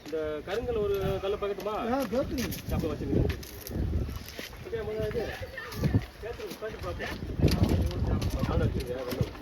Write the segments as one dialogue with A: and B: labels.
A: இந்த கருங்கல் ஒரு கல்ல பக்கத்துமா? அப்ப வச்சுக்கிறேன் ஓகே முதல்ல இது. சேர்த்து சேர்த்து பார்த்தேன். வச்சுங்க வெள்ளம்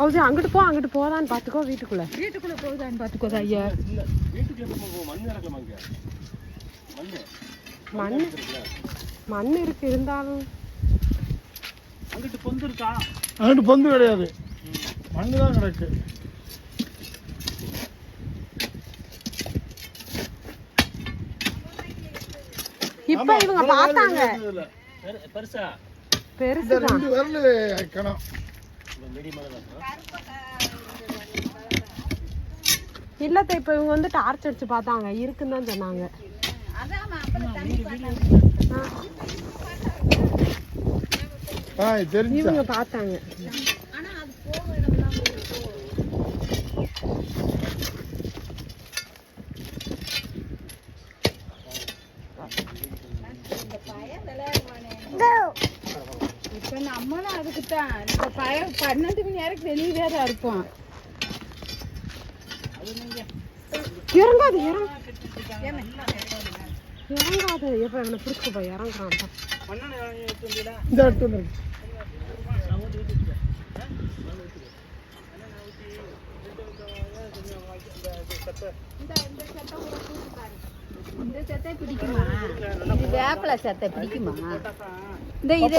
B: ஹவுசி அங்கிட்டு போ அங்கிட்டு போதான்னு பார்த்துக்கோ வீட்டுக்குள்ள.
C: வீட்டுக்குள்ள போகுதான்னு பாத்துக்கோதா ஐயா.
A: இல்ல வீட்டுக்குள்ள போகும் மண்
B: மண் இருக்கு இருந்தாலும்.
A: அங்கிட்டு பொந்து இருக்கா?
D: அங்கிட்டு பொந்து கிடையாது. மண்ணு தான் கிடக்கு.
B: இப்ப இவங்க பார்த்தாங்க.
A: பெருசா?
B: பெருசுதான்
D: ரெண்டு விரல் கணம்
B: இல்லத்த இப்ப இவங்க வந்து டார்ச் அடிச்சு பார்த்தாங்க. இருக்குன்னு தான் சொன்னாங்க. இவங்க பார்த்தாங்க
C: இப்ப அதுக்குத்தான் இந்த பயம் பன்னெண்டு மணி நேரம் வெளியே வேற இருப்போம்
B: இறங்காது இறங்க இறங்காது. எப்ப இவனை பிடிச்சு போய் இறங்குறான்ப்பா
D: இந்த இடத்துல.
C: இந்த சத்தை பிடிக்குமா? இது வேப்பில சத்தை பிடிக்குமா? இந்த இது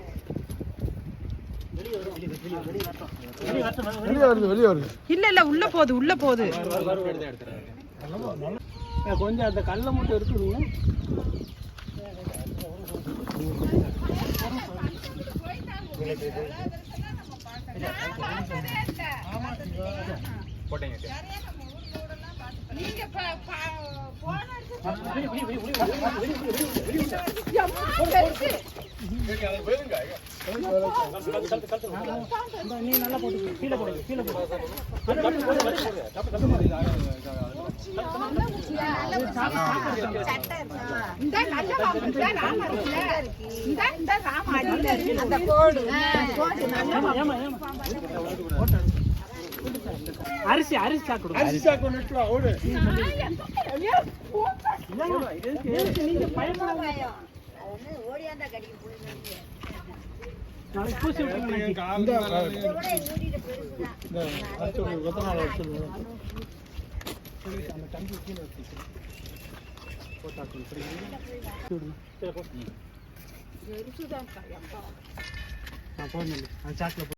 D: வெளியே வருது
B: இல்ல இல்ல உள்ள போகுது உள்ள போகுது
A: கொஞ்சம் அந்த கல்லை மட்டும் இருக்குதுங்க
C: இந்த நல்ல இருக்கு அந்த கோடு கோடு நல்ல
A: அரிசி அரிசி
D: அரிசி சாக்கு நெட்ல ஓடு
A: நாளைக்கு பூசி விட்டுருங்க
D: இந்த இந்த அரிசி ஒரு கொத்த
A: சாக்கில்